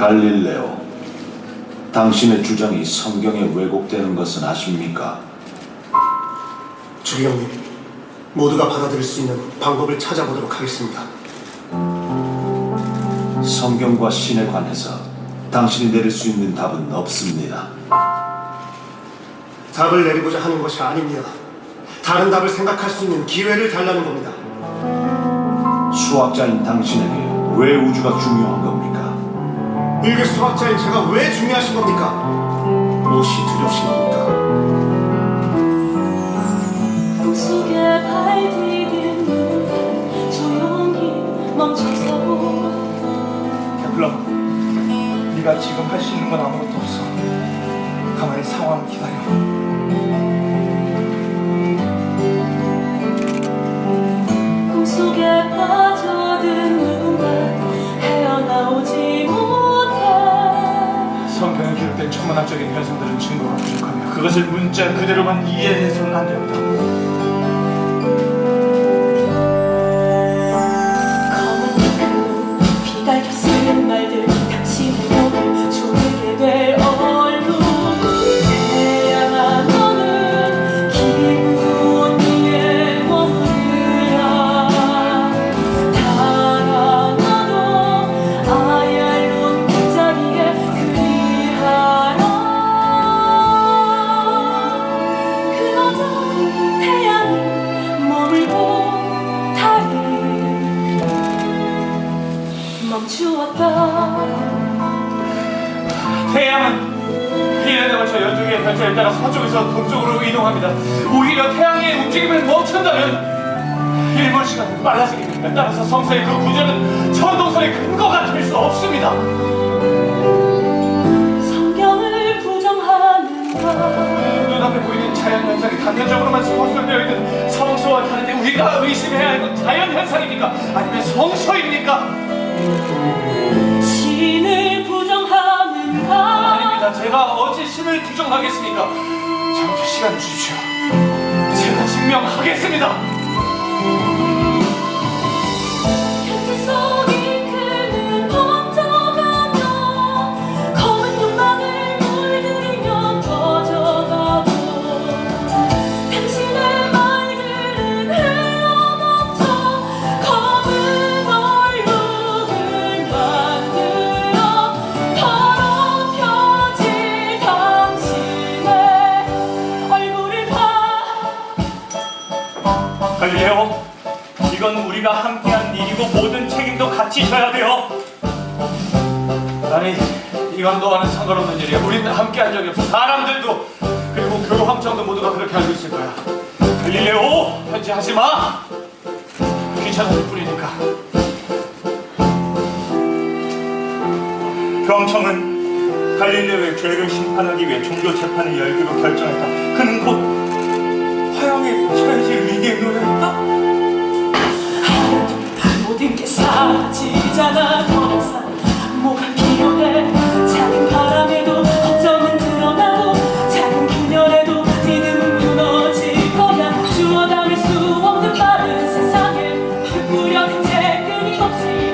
갈릴레오, 당신의 주장이 성경에 왜곡되는 것은 아십니까? 주기영님, 모두가 받아들일 수 있는 방법을 찾아보도록 하겠습니다. 성경과 신에 관해서 당신이 내릴 수 있는 답은 없습니다. 답을 내리고자 하는 것이 아닙니다. 다른 답을 생각할 수 있는 기회를 달라는 겁니다. 수학자인 당신에게 왜 우주가 중요한 겁니까? 일개 수학자인 제가 왜 중요하신 겁니까? 무엇이 두렵신 겁니까? 꿈속에 발디딘 눈 조용히 멈춰서 템플러, 네가 지금 할 수 있는 건 아무것도 없어. 가만히 상황 기다려. 천문학적인 현상들은 증거가 부족하며 그것을 문자 그대로만 이해해서는 안 됩니다. 멈추었다 태양은 1년에 걸쳐 12개의 별자에 따라 서쪽에서 동쪽으로 이동합니다. 오히려 태양의 움직임을 멈춘다면 일본 시간은 빨라지게 됩니다. 따라서 성서의 그 구조는 천동설의 근거가 될 수 없습니다. 성경을 부정하는가 눈앞에 보이는 자연 현상이 단편적으로만 포함되어 있는 성서와 다른데 우리가 의심해야 할 건 자연 현상입니까? 아니면 성서입니까? 신을 부정하는가 아닙니다. 제가 어찌 신을 부정하겠습니까? 저한테 시간 주십시오. 제가 증명하겠습니다. 이건 우리가 함께한 일이고 모든 책임도 같이 져야 돼요. 아니, 이건 너와는 상관없는 일이야. 우리는 함께한 적이 없어. 사람들도 그리고 교황청도 모두가 그렇게 알고 있을 거야. 갈릴레오, 편지하지 마. 귀찮아질 뿐이니까. 교황청은 갈릴레오의 죄를 심판하기 위해 종교 재판을 열기로 결정했다. 그는 곧 화영에 처해질 위 I'll see.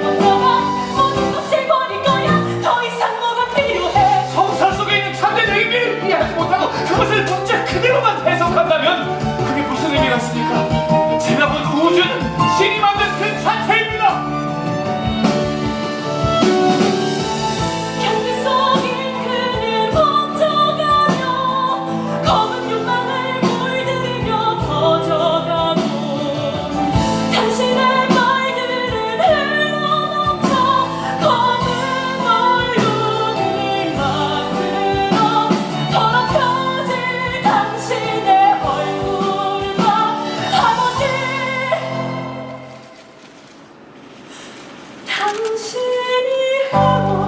당